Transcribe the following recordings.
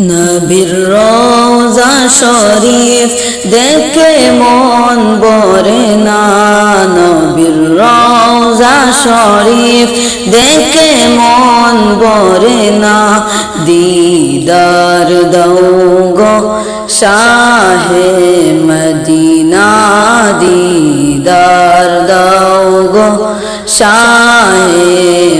নবীর রোজা শরীফ দেখে মন বরে না। নবীর রোজা শরীফ দেখে মন বরে না। দিদার দৌ গো শাহে মদিনা, দিদার দৌ গো শাহে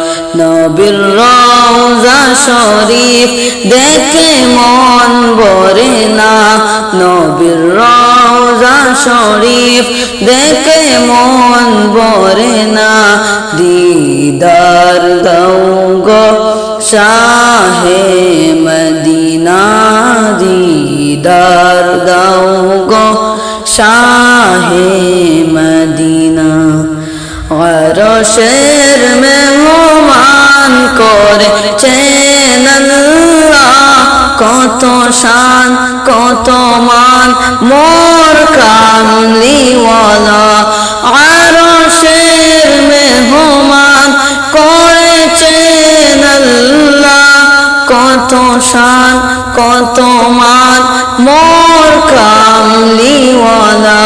নবীর রওজা শরীফ দেখে মন ভরে না। নবীর রওজা শরীফ দেখে মন ভরে না। দিদার দাও গো শাহে মদিনা, দিদার দাও গো শাহে মদিনা। অরশের আল্লাহ, কত শান, কত মান মোর কামলিওয়ালা আরশের মেহমান করেছেন আল্লাহ, কত শান, কত মান মোর কামলিওয়ালা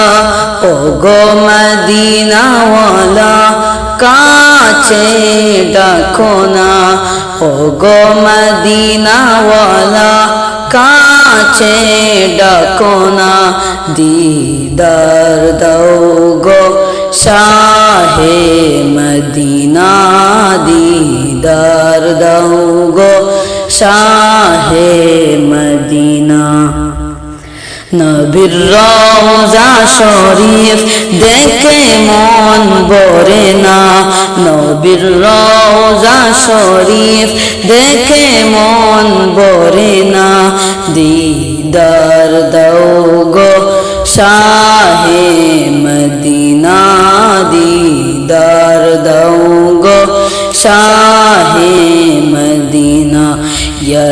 ও গো মদিনাওয়ালা কাছে ডাকো না। ও গো মদিনাওয়ালা, কাছে ডাকো না। দিদার দাও গো শাহে মদিনা, দিদার দাও গো শাহে মদিনা। নবীর রওজা শরীফ দেখে মন ভরে না। নবীর রওজা শরীফ দেখে মন ভরে না। দিদার দাও গো শাহে মদিনা, দিদার দাও গো শাহে মদিনা। ইয়া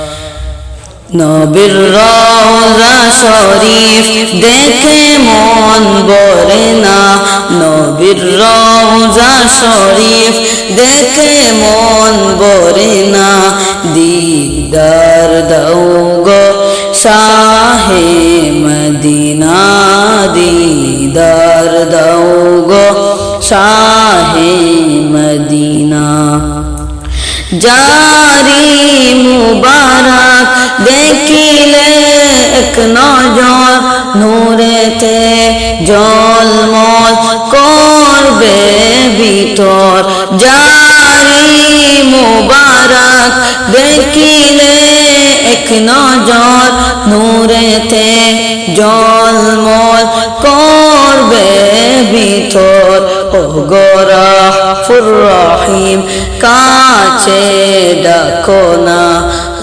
নবীর রওজা শরীফ দেখে মন ভরে না। নবীর রওজা শরীফ দেখে মন ভরে না। দিদার দাও গো শাহে মদিনা, দিদার দাও গো শাহে মদিনা। জারি মুবারক দেখিলে এক নজর নূরেতে জলমল করবে ভিতর। জারি মুবারক, দেখিলে এক নজর নূরেতে জলমল করবে ভিতর। ও গোরাফুর রহিম, কাছে ডাকো না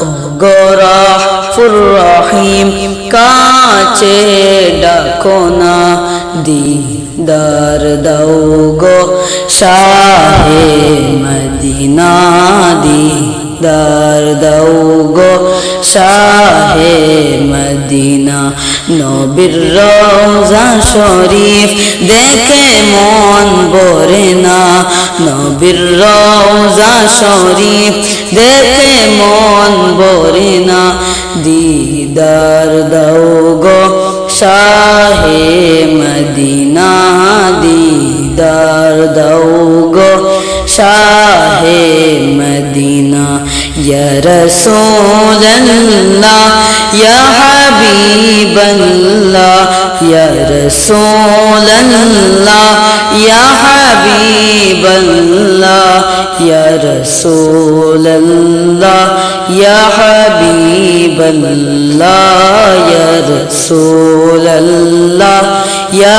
ও গোরাফুর রহিম কাছে ডাকো না দিদার দাও গো শাহে মদিনা দিদার দাও গো শাহে মদিনা, নবীর রওজা শরীফ দেখে মন ভরে না। নবীর রওজা শরীফ দেখে মন ভরে না। দিদার দাও গো শাহে মদিনা, দিদার দাও গো শাহে মদিনা ইয়া রাসূলুল্লাহ ইয়া হাবিবাল্লাহ ইয়া রাসূলুল্লাহ ইয়া হাবিবাল্লাহ ইয়া রাসূলুল্লাহ ইয়া হাবিবাল্লাহ ইয়া